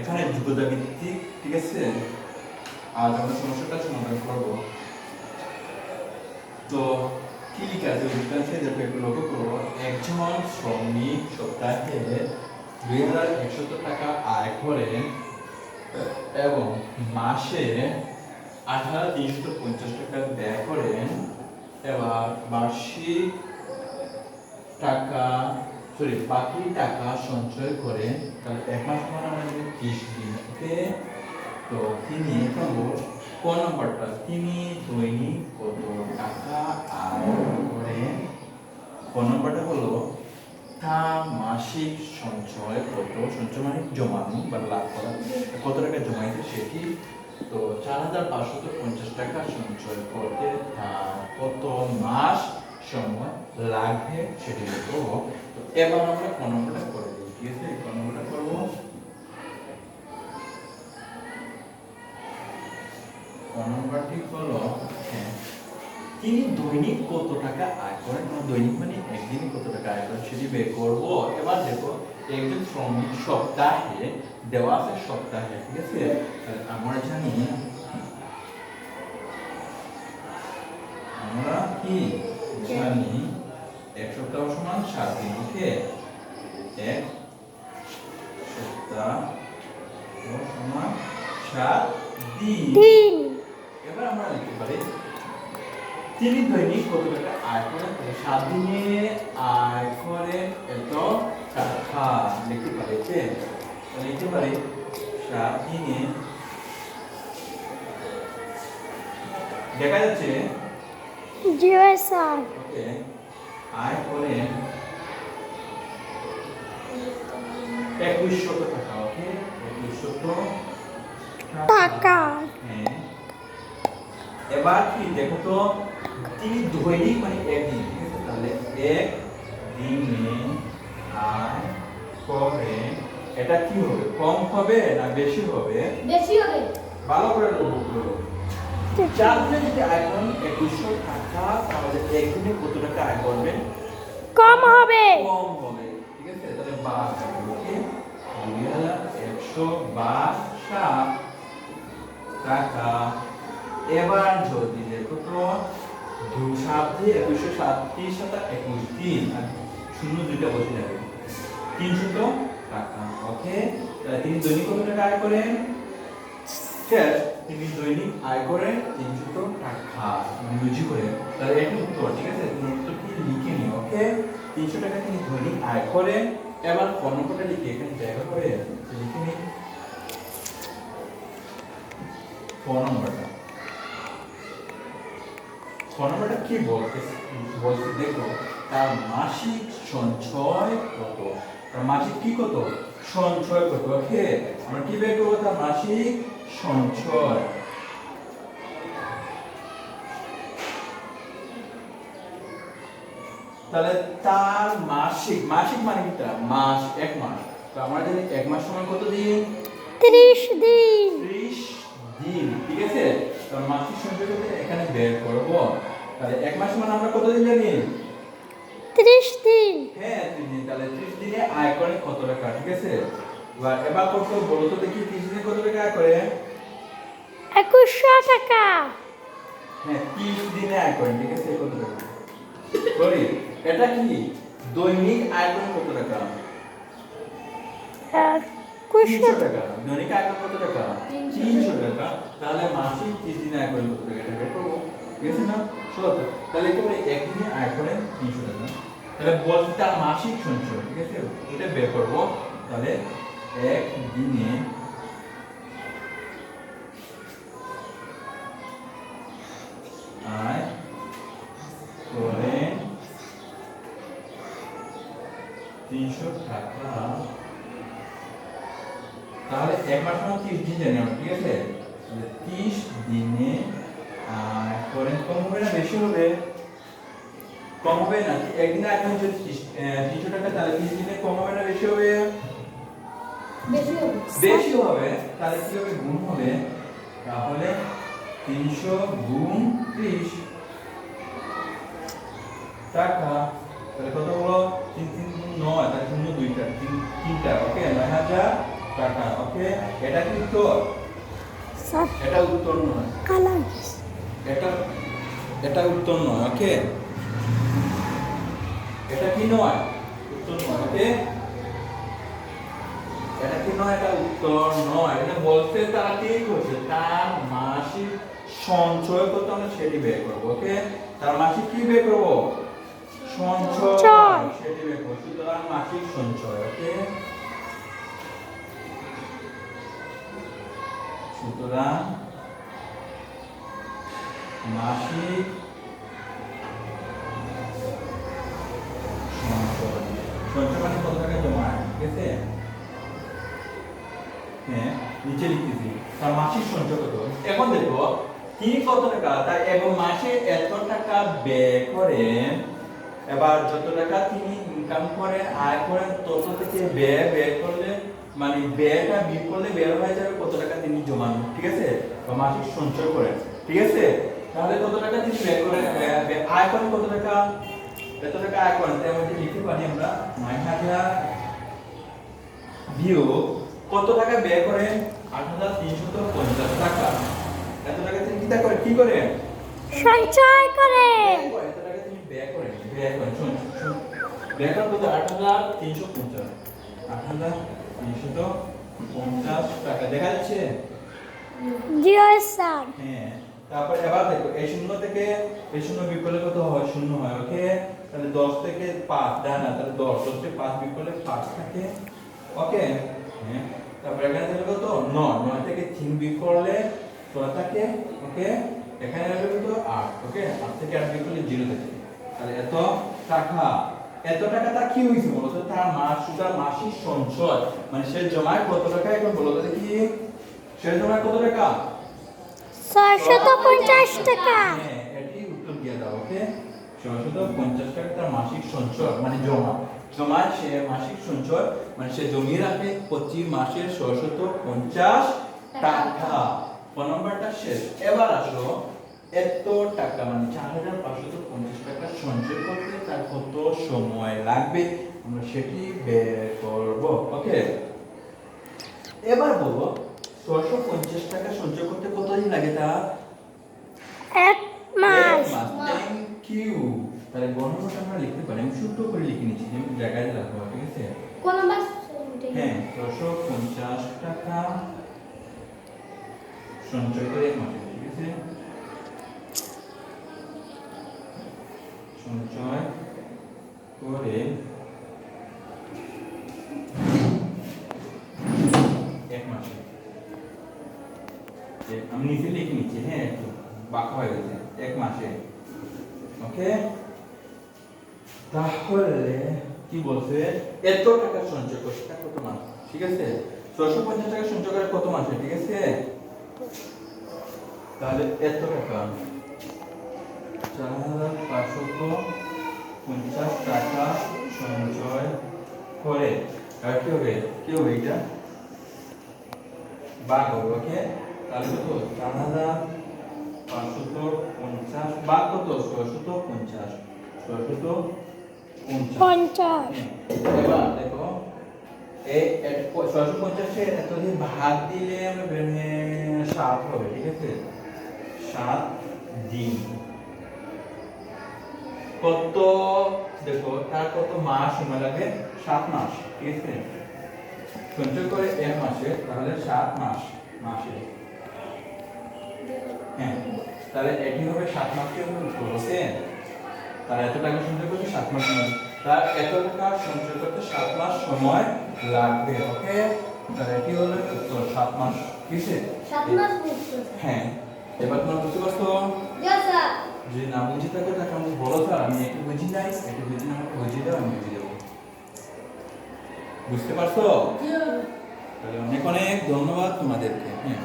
এখানে যোগ্যতা ভিত্তিক, ঠিক আছে? আজ আমরা সমস্যাটা সমাধান করব। তো কি লিখা আছে? বিজ্ঞানসে দেখো একটু লক্ষ্য করো একজন শ্রমিক সপ্তাহে দুই হাজার একশত টাকা আয় করেন এবং মাসে আট হাজার তিনশো পঞ্চাশ টাকা ব্যয় করেন। এবার বার্ষিক টাকা সরি বাকি টাকা সঞ্চয় করেন তাহলে এক মাস মানে আমাদের ওকে তো তিনি পাবো, ক নম্বরটা? তিনি দৈনিক কত টাকা আয় করেন ক নম্বরটা হলো তার মাসিক সঞ্চয় কত? সঞ্চয় মানে জমানো বা লাভ করা। কত টাকা জমাইছে সেটি? তো চার হাজার পাঁচশত পঞ্চাশ টাকা সঞ্চয় করতে তার কত মাস সময় লাগবে সেটি তো এবার আমরা ক নম্বরটা করে দিই, ঠিক আছে? ক নম্বরটা করব। ক নম্বরটি হলো হ্যাঁ তিনি দৈনিক কত টাকা আয় করেন? মানে দৈনিক মানে একদিনে কত টাকা আয় করেন সেটি বের করব। এবার দেখো, একজন শ্রমিক সপ্তাহে, দেওয়া আছে সপ্তাহে, ঠিক আছে? আমরা জানি, আমরা কি জানি এক সপ্তাহ সমান সাত দিন ওকে? এক সপ্তাহ সমান সাত দিন। এবার আমরা লিখতে পারি তিনি দৈনিক কত টাকা আয় করেন? সাত দিনে আয় করেন এত টাকা। লিখতে পারি যে লিখতে পারি সাত দিনে দেখা যাচ্ছে জি স্যার ওকে আয় করেন একুশশত টাকা ওকে? একুশশত টাকা। হ্যাঁ। এবার কি দেখো তো তিনি দৈনিক মানে একদিন ঠিক আছে? তাহলে এক দিনে আয় করে এটা কি হবে? কম হবে না বেশি হবে? বেশি হবে। ভালো করে লক্ষ্য করো দিনে যদি আয় করেন একুশশো টাকা তাহলে একদিনে কত টাকা আয় করবেন কম হবে। কম হবে ঠিক আছে? তাহলে বাস ওকে? দুই হাজার একশো বাস সাত টাকা। এবার যদি দেখো তো দু সাত দিয়ে একুশশো সাতত্রিশ সাতা একুশ আর শূন্য দুইটা বসে যাবে। তিনশত টাকা ওকে? তিনি দৈনিক কত টাকা আয় করেন? শেষ। তিনি দৈনিক আয় করেন তিনশত টাকা মানে করে। তাহলে এটা উত্তর, ঠিক আছে? তুমি লিখে নিও, ওকে? তিনশো টাকা তিনি দৈনিক আয় করেন এবার কর্ণকটা লিখে, এখানে জায়গা করে লিখে নিই। নম্বরটা ক বলতে দেখো, তার মাসিক সঞ্চয় কত? তার মাসিক কি কত? সঞ্চয় কত, ওকে? আমরা কি বের করব? তার মাসিক সঞ্চয়। তাহলে তার মাসিক মাসিক মানে কি তার? মাস এক মাস। তো আমরা জানি এক মাস সময় কত দিন ত্রিশ দিন। ত্রিশ দিন ঠিক আছে? তো মাসিক সঞ্চয় করতে এখানে বের করব। তাহলে এক মাস মানে আমরা কত দিন জানি? ত্রিশ দিন। হ্যাঁ ত্রিশ দিন। তাহলে ত্রিশ দিনে আয় করে কত টাকা ঠিক আছে? এবার এবার কত বলো তো দেখি ত্রিশ কত টাকা করে? একুশশো টাকা। হ্যাঁ ত্রিশ দিনে আয় করেন ঠিক আছে কত টাকা? সরি এটা কি? দৈনিক আয় করেন কত টাকা? তিনশো টাকা। দৈনিক আয় করেন কত টাকা? তিনশো। তিনশো টাকা। তাহলে মাসিক ত্রিশ দিনে আয় করেন কত টাকা? এটা বের করব। ঠিক আছে না? সত তাহলে একেবারে একদিনে আয় করেন তিনশো টাকা। তাহলে বলছি তার মাসিক সঞ্চয় ঠিক আছে? এটা বের করব। তাহলে এক দিনে আয় করেন তিনশো টাকা। তাহলে এক মাস মানে দিন জানি আমরা, ঠিক আছে? তিরিশ দিনে আয় করেন কম হবে না বেশি হবে? কম হবে না, একদিনে করেন যদি তিনশো টাকা, তাহলে তিরিশ দিনে কম হবে বেশি হবে। তাহলে কি হবে? গুণ হবে তাহলে তিনশো গুণ ত্রিশ। টাকা তাহলে কত হলো? তিন তিন গুণ নয় তাহলে শূন্য দুইটা তিন তিনটা ওকে? নয় হাজার টাকা ওকে? এটা কি উত্তর? এটা উত্তর নয়। এটা এটা উত্তর নয় ওকে? এটা কি নয়? উত্তর নয় ওকে? এটা কি নয় এটা উত্তর নয়। এটা বলতে তারা ঠিক হচ্ছে তার মাসিক সঞ্চয় কত আমরা সেটি বের করব ওকে? তার মাসিক কি বের করব? সঞ্চয়। সঞ্চয়। সেটি বের করব। সুতরাং মাসিক সঞ্চয় ওকে? সুতরাং মাসিক নিচে লিখতেছি। তার মাসিক সঞ্চয় কত? এখন দেখো, তিনি কত টাকা? তাই এবং মাসে এত টাকা ব্যয় করেন, এবার যত টাকা তিনি ইনকাম করেন, আয় করেন, তত থেকে ব্যয় ব্যয় করলে মানে ব্যয়টা বিয়োগ করলে বের হয়ে যাবে কত টাকা তিনি জমান, ঠিক আছে? বা মাসিক সঞ্চয় করেন, ঠিক আছে? তাহলে কত টাকা তিনি ব্যয় করেন? আয় করেন কত টাকা? এত টাকা আয় করেন তাই আমাদের লিখতে পারি আমরা নয় হাজার বিয়োগ কত টাকা ব্যয় করেন? আট হাজার তিনশত পঞ্চাশ টাকা। এত টাকা তিনি কি কি করেন সঞ্চয় করে। ব্যয় এত টাকা তিনি ব্যয় করেন ব্যয় করেন শুন শুন। ব্যয় করেন কত আট হাজার তিনশো পঞ্চাশ। আট হাজার তিনশত পঞ্চাশ টাকা। দেখা যাচ্ছে? স্যার হ্যাঁ। তারপর এবার দেখো এই শূন্য থেকে এই শূন্য বিকলে কত হয়? শূন্য হয় ওকে? তাহলে দশ থেকে পাঁচ দেয় না তাহলে দশ। দশ থেকে পাঁচ বিকলে পাঁচ থাকে ওকে? হ্যাঁ। তারপর এখানে থাকলে কত নয়। নয় থেকে তিন বিক করলে ছয় থাকে ওকে? এখানে আসবে কত? আট ওকে? আট থেকে আট বিক করলে জিরো থাকে। তাহলে এত টাকা। এত টাকা তার কি হয়েছে বলতো তার মাস তার মাসিক সঞ্চয়। মানে সে জমায় কত টাকা? এখন বলো দেখি। সে জমায় কত টাকা? ছয়শত পঞ্চাশ টাকা। হ্যাঁ, এটি উত্তর দিয়ে দাও ওকে? ছয়শত পঞ্চাশ টাকা তার মাসিক সঞ্চয় মানে জমা। জমা সে মাসিক সঞ্চয় মানে সে জমিয়ে রাখে, প্রতি মাসে ছয়শত পঞ্চাশ টাকা। ফোন নাম্বারটা শেষ। এবার আসো, এত টাকা মানে চার হাজার পাঁচশত পঞ্চাশ টাকা সঞ্চয় করতে তার কত সময় লাগবে? আমরা সেটি বের করব। ওকে? এবার বলো ছয়শো পঞ্চাশ টাকা সঞ্চয় করতে কতদিন লাগে তা এক মাস থ্যাংক ইউ তাহলে গণনাটা আমরা লিখতে পারি আমি ছোট্ট করে লিখে নিচ্ছি যে জায়গায় রাখব ঠিক আছে? কোন নাম্বার হ্যাঁ ছশো পঞ্চাশ টাকা সঞ্চয় করে এক মাসে ঠিক আছে? সঞ্চয় করে এক মাসে। আমি নিচে লিখে নিচ্ছি হ্যাঁ একটু বাঁকা হয়ে গেছে এক মাসে। ওকে? তাহলে কি বলছে? এত টাকা সঞ্চয় করছে তা কত মাস? ঠিক আছে? ছশো পঞ্চাশ টাকা সঞ্চয় করে কত মাসে, ঠিক আছে? তাহলে এত টাকা। চার হাজার পাঁচশত পঞ্চাশ টাকা সঞ্চয় করে। আর কি হবে? কি হবে এটা? বাঘ হবে, ওকে? তাহলে কত? চার হাজার পাঁচশত পঞ্চাশ, বাঘ কত? ছয়শত পঞ্চাশ। ছয়শত পঞ্চাশ। এবার দেখো এই ছয়শো পঞ্চাশে এত দিয়ে ভাগ দিলে আমরা সাত হবে ঠিক আছে? সাত দিন। কত দেখো তার কত মাস সময় লাগে? সাত মাস ঠিক আছে? সঞ্চয় করে এক মাসে তাহলে সাত মাস মাসে। হ্যাঁ তাহলে এটি হবে সাত মাসকে উত্তর তার এত টাকা সঞ্চয় করতে সাত মাস সময়। তার এত টাকা সঞ্চয় করতে সাত মাস সময় লাগবে ওকে? তাহলে এটি হলো? উত্তর সাত মাস। কিসে? হ্যাঁ। এবার তোমরা বুঝতে পারছ? যে না বুঝে থাকে তাকে আমাকে বলো স্যার। আমি একটু বুঝি নাই একটু বুঝি না আমাকে বুঝিয়ে দাও আমি বুঝিয়ে দেবো। বুঝতে পারছ? তাহলে অনেক অনেক ধন্যবাদ তোমাদেরকে হ্যাঁ।